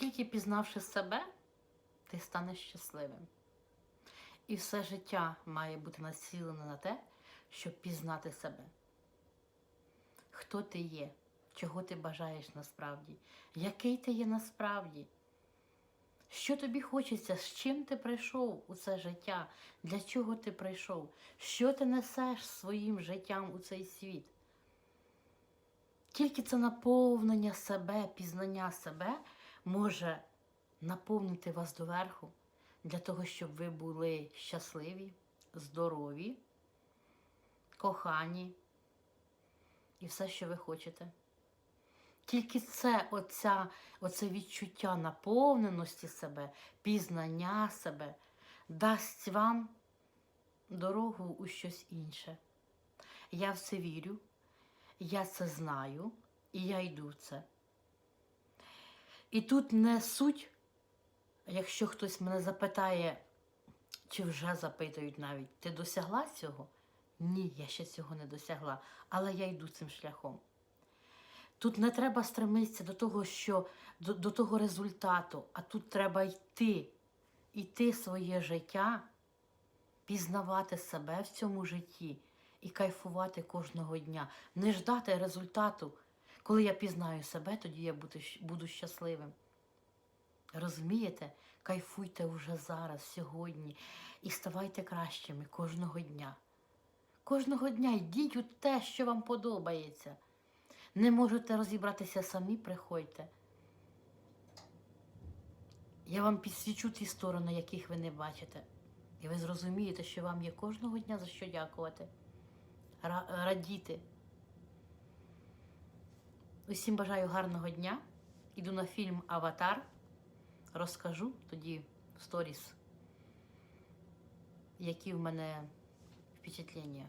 Тільки пізнавши себе, ти станеш щасливим. І все життя має бути націлене на те, щоб пізнати себе. Хто ти є, чого ти бажаєш насправді, який ти є насправді. Що тобі хочеться, з чим ти прийшов у це життя, для чого ти прийшов, що ти несеш своїм життям у цей світ? Тільки це наповнення себе, пізнання себе може наповнити вас доверху для того, щоб ви були щасливі, здорові, кохані і все, що ви хочете. Тільки це, оця, оце відчуття наповненості себе, пізнання себе дасть вам дорогу у щось інше. Я в це вірю, я це знаю, і я йду в це. І тут не суть, якщо хтось мене запитає, чи вже запитують навіть, ти досягла цього? Ні, я ще цього не досягла, але я йду цим шляхом. Тут не треба стремитися до того, що до, до того результату, а тут треба йти, йти своє життя, пізнавати себе в цьому житті і кайфувати кожного дня, не ждати результату. Коли я пізнаю себе, тоді я буду, щасливим. Розумієте? Кайфуйте вже зараз, сьогодні, і ставайте кращими кожного дня. Кожного дня йдіть у те, що вам подобається. Не можете розібратися самі, приходьте. Я вам підсвічу ті сторони, яких ви не бачите. І ви зрозумієте, що вам є кожного дня за що дякувати, радіти. Усім бажаю гарного дня. Іду на фільм Аватар. Розкажу тоді сторіс, які в мене впечатлення.